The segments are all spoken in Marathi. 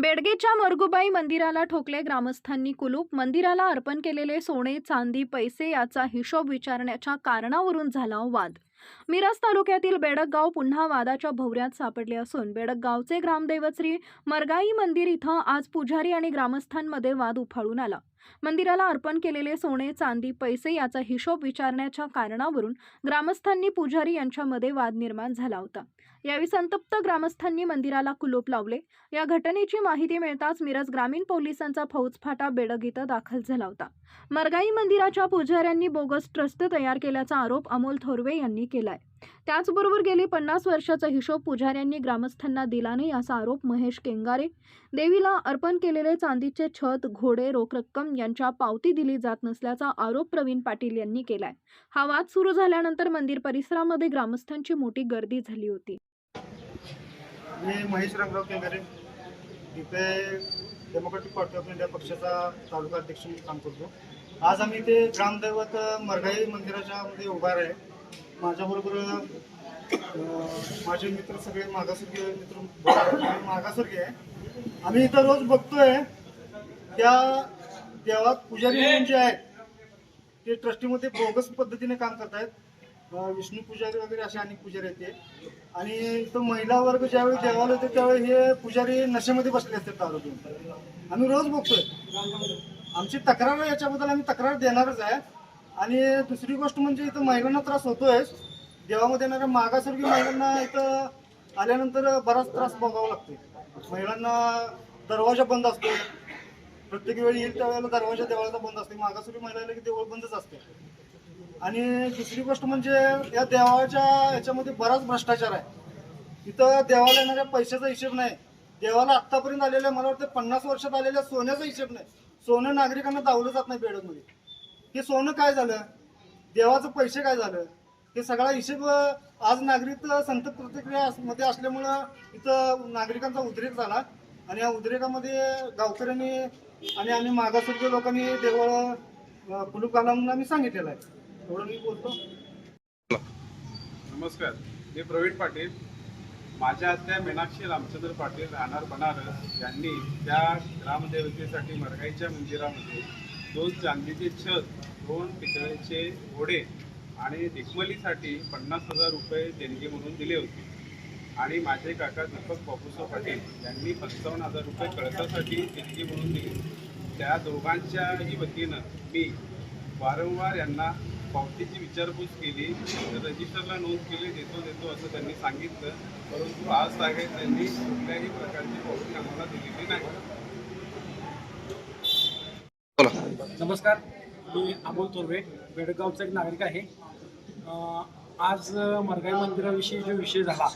बेडगेच्या मरगुबाई मंदिराला ठोकले ग्रामस्थांनी कुलूप. मंदिराला अर्पण केलेले सोने चांदी पैसे याचा हिशोब विचारण्याच्या कारणावरून झाला वाद. मिरज तालुक्यातील बेडकगाव पुन्हा वादाच्या भोवऱ्यात सापडले असून बेडकगावचे ग्रामदैवत श्री मरगाई मंदिर इथं आज पुजारी आणि ग्रामस्थांमध्ये वाद उफाळून आला. मंदिराला अर्पण केलेले सोने चांदी पैसे याचा हिशोब विचारण्याच्या कारणावरून ग्रामस्थांनी पुजारी यांच्यामध्ये वाद निर्माण झाला होता. यावेळी संतप्त ग्रामस्थांनी मंदिराला कुलूप लावले. या घटनेची माहिती मिळताच मिरज ग्रामीण पोलिसांचा फौजफाटा बेडग इथं दाखल झाला होता. मरगाई मंदिराच्या पुजाऱ्यांनी बोगस ट्रस्ट तयार केल्याचा आरोप अमोल थोरवे यांनी केलाय. त्याचबरोबर गेली पन्नास वर्षाचा हिशोब पुजाऱ्यांनी ग्रामस्थांना दिला नाही असा आरोप महेश केंगारे. देवीला अर्पण केलेले चांदीचे छत घोडे रोख रक्कम यांच्या पावती दिली जात नसल्याचा आरोप प्रवीण पाटील यांनी केलाय. हा वाद सुरू झाल्यानंतर मंदिर परिसरामध्ये ग्रामस्थांची मोठी गर्दी झाली होती. मी महेश रंगराव केंगारे. इथे डेमोक्रॅटिक पार्टी ऑफ इंडिया पक्षाचा तालुका अध्यक्ष म्हणून काम करतो. आज आम्ही इथे ग्रामदैवत मरघाई मंदिराच्या मध्ये उभा आहे माझ्याबरोबर माझे मित्र सगळे मागासवर्गीय मित्र मागासवर्गीय आहे. आम्ही इथं रोज बघतोय त्या देवात पुजारी म्हणून जे आहेत ते ट्रस्टीमध्ये बोगस पद्धतीने काम करतायत. विष्णू पुजारी वगैरे असे अनेक पुजारी आहेत ते. आणि इथं महिला वर्ग ज्यावेळी देवाला येतो त्यावेळी हे पुजारी नशेमध्ये बसले असतात दारू आम्ही रोज बघतोय. आमची तक्रार याच्याबद्दल आम्ही तक्रार देणारच आहे. आणि दुसरी गोष्ट म्हणजे इथं महिलांना त्रास होतोय. देवामध्ये येणाऱ्या मागासवर्गीय महिलांना इथं आल्यानंतर बराच त्रास भोगावा लागतो महिलांना दरवाजा बंद असतो प्रत्येक वेळी येईल त्यावेळेला दरवाजा देवाळाचा बंद असते मागासवर्गीय महिला की देवळ बंदच असते आणि दुसरी गोष्ट म्हणजे या देवाच्या याच्यामध्ये बराच भ्रष्टाचार आहे. इथं देवाला येणाऱ्या पैशाचा हिशेब नाही. देवाला आत्तापर्यंत आलेल्या मला वाटतं पन्नास वर्षात आलेल्या सोन्याचा हिशेब नाही. सोनं नागरिकांना दावलं जात नाही बेडमध्ये. हे सोनं काय झालं? देवाचं पैसे काय झालं? हे सगळा हिशेब आज नागरिक संत प्रतिक्रिया मध्ये असल्यामुळं इथं नागरिकांचा उद्रेक झाला. आणि या उद्रेकामध्ये गावकऱ्यांनी आणि आम्ही मागासवर्गीय लोकांनी देवळ कुलूप घाला म्हणून आम्ही सांगितलेलं आहे. एवढं मी बोलतो. नमस्कार. मी प्रवीण पाटील. माझ्या आत्या मीनाक्षी रामचंद्र पाटील राहणार बनारस. यांनी त्या ग्रामदेवतेसाठी मरगाईच्या मंदिरामध्ये दोन चांदीचे छत दोन पितळेचे घोडे आणि दिकमलीसाठी पन्नास हजार रुपये देणगी म्हणून दिले होते. आणि माझे काका दीपक बापूसा पाटील यांनी पंचावन्न हजार रुपये कळसासाठी देणगी म्हणून दिली. त्या दोघांच्याही वतीनं मी वारंवार यांना पावतीची विचारपूस केली रजिस्टरला नोंद केली देतो देतो असं त्यांनी सांगितलं. परंतु आज साहेब त्यांनी कुठल्याही प्रकारची पावती आम्हाला दिलेली नाही. नमस्कार मी अमोल तोरवे बेडगावचा एक नागरिक आहे. आज मरगाई मंदिराविषयी जो विषय झाला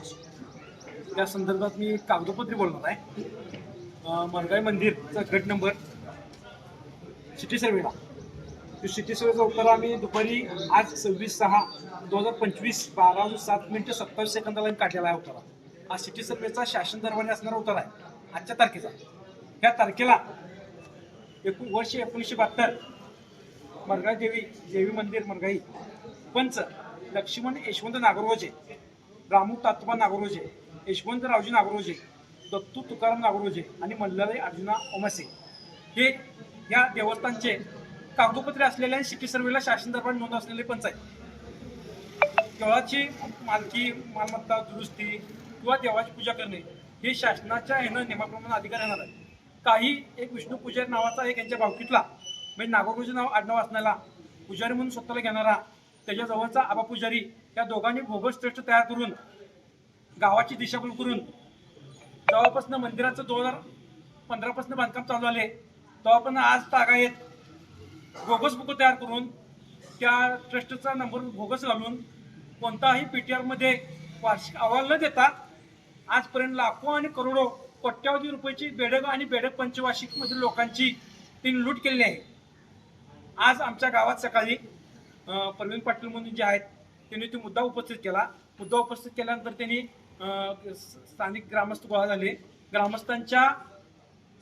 त्या संदर्भात मी कागदोपत्री बोलणार आहे. मरगाई मंदिरचा गट नंबर सिटी सर्वेला. तो सिटी सर्वेचा उत्तर आम्ही दुपारी आज सव्वीस सहा दोन हजार पंचवीस बारा सात मिनिटं सत्तावीस सेकंदाला आम्ही काढलेला आहे उत्तरा. हा सिटी सर्वेचा शासन दरबारी असणारा उत्तर आहे. आजच्या तारखेचा. ह्या तारखेला एकूण वर्ष एकोणीसशे बहात्तर. मरगाई देवी देवी मंदिर मरगाई. पंच लक्ष्मण यशवंत नागरोजे. रामू तात्मा नागरोजे. यशवंत रावजी नागरोजे. दत्तू तुकाराम नागरोजे. आणि मल्लालय अर्जुना ओमासे. हे या देवस्थानचे कागदोपत्री असलेले आणि सिटी सर्वेला शासन दरबार नोंद असलेले पंच आहेत. देवळाची मालकी मालमत्ता दुरुस्ती किंवा देवाची पूजा करणे हे शासनाच्या येणं नियमाप्रमाणे अधिकार येणार आहे काही एक विष्णू पुजारी नावाचा एक यांच्या भावकीतला म्हणजे नागोबाचं नाव आडनाव असणारा पुजारी म्हणून स्वतःला घेणारा त्याच्याजवळचा आबा पुजारी या दोघांनी भोगस ट्रस्ट तयार करून गावाची दिशाभूल करून तेव्हापासून मंदिराचं दोन हजार पंधरापासून बांधकाम चालू आले तेव्हापासून आज तागायत भोगस बुक तयार करून त्या ट्रस्टचा नंबर भोगस घालून कोणताही पी टी आरमध्ये वार्षिक अहवाल न देता आजपर्यंत लाखो आणि करोडो कोट्यावधी रुपयाची बेडक आणि बेडक पंचवार्षिकमधील लोकांची त्यांनी लूट केलेली आहे. आज आमच्या गावात सकाळी प्रवीण पाटील म्हणून जे आहेत त्यांनी तो मुद्दा उपस्थित केला. मुद्दा उपस्थित केल्यानंतर त्यांनी स्थानिक ग्रामस्थ गोळा झाले. ग्रामस्थांच्या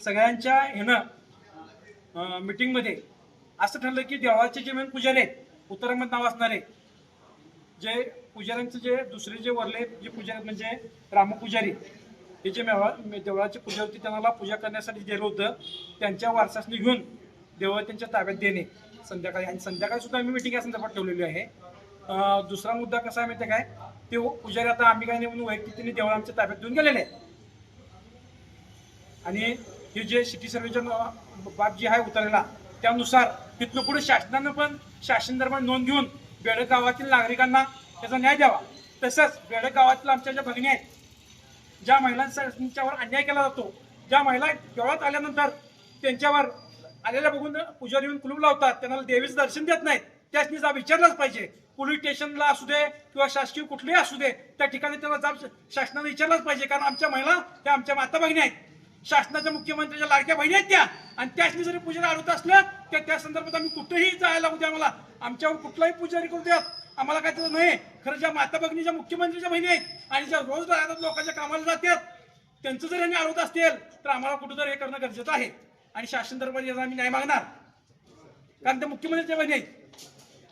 सगळ्यांच्या ह्यानं मिटिंगमध्ये असं ठरलं की देवाचे जे मेन पुजारी आहेत उत्तरामध्ये नाव असणारे जे पुजाऱ्यांचं जे दुसरे जे वरले जे पुजारी म्हणजे रामपुजारी हे जे मेवा देवळाची पूजा होती त्यांना पूजा करण्यासाठी गेलो होतं. त्यांच्या वारसासनी घेऊन देवळ त्यांच्या ताब्यात देणे. संध्याकाळी आणि संध्याकाळी सुद्धा आम्ही मिटिंग या संदर्भात ठेवलेली आहे. दुसरा मुद्दा कसा आहे माहिती आहे काय ते हो, पुजारी आता आम्ही काय नेऊन म्हणून वैयक्तिक देवळ आमच्या ताब्यात देऊन गेलेले आहे आणि हे जे सिटी सर्वेच्या बाब जी आहे उतरलेला त्यानुसार तिथनं पुढे शासनानं पण शासन दरम्यान नोंद घेऊन बेडक गावातील नागरिकांना त्याचा न्याय द्यावा. तसंच बेडक गावातील आमच्या ज्या भगिनी आहेत ज्या महिलांच्यावर अन्याय केला जातो ज्या महिला देवळात आल्यानंतर त्यांच्यावर आलेल्या बघून पुजारी येऊन कुलूप लावतात त्यांना देवीचं दर्शन देत नाहीत त्यासनी जाब विचारलाच पाहिजे. पोलीस स्टेशनला असू दे किंवा शासकीय कुठलेही असू दे त्या ठिकाणी त्याला जाब शासनाने विचारलाच पाहिजे कारण आमच्या महिला त्या आमच्या माता भगिनी आहेत. शासनाच्या मुख्यमंत्र्याच्या लाडक्या बहिणी आहेत त्या. आणि त्यासनी जरी पूजेला अडवत असलं तर त्या संदर्भात आम्ही कुठेही जायला उद्या आम्हाला. आमच्यावर कुठलाही पुजारी करू द्यात आम्हाला काय त्याचं नाही. खरं ज्या माता भगिनीच्या मुख्यमंत्रीच्या बहिणी आहेत आणि ज्या रोज राहतात लोकांच्या कामाला जातात त्यांचं जर यांनी आरोप असतील तर आम्हाला कुठं हे करणं गरजेचं आहे. आणि शासन दरबारी याचा आम्ही न्याय मागणार. कारण ते मुख्यमंत्रीच्या बहिणी आहेत.